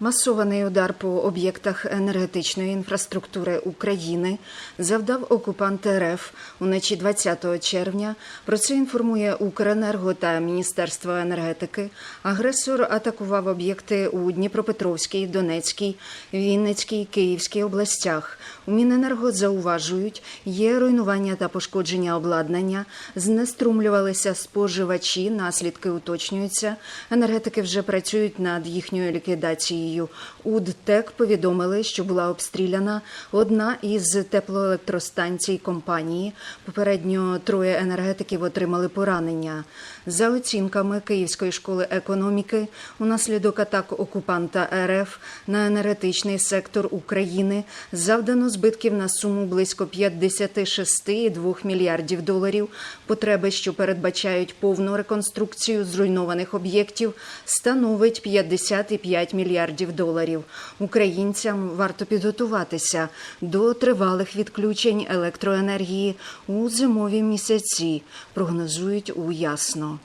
Масований удар по об'єктах енергетичної інфраструктури України завдав окупант РФ уночі 20 червня. Про це інформує Укренерго та Міністерство енергетики. Агресор атакував об'єкти у Дніпропетровській, Донецькій, Вінницькій, Київській областях. У Міненерго зауважують, є руйнування та пошкодження обладнання, знеструмлювалися споживачі, наслідки уточнюються. Енергетики вже працюють над їхньою ліквідацією. УДТЕК повідомили, що була обстріляна одна із теплоелектростанцій компанії. Попередньо троє енергетиків отримали поранення. За оцінками Київської школи економіки, унаслідок атак окупанта РФ на енергетичний сектор України завдано збитків на суму близько 56,2 мільярдів доларів. Потреби, що передбачають повну реконструкцію зруйнованих об'єктів, становить 55 мільярдів доларів. Українцям варто підготуватися до тривалих відключень електроенергії у зимові місяці, прогнозують у ясно.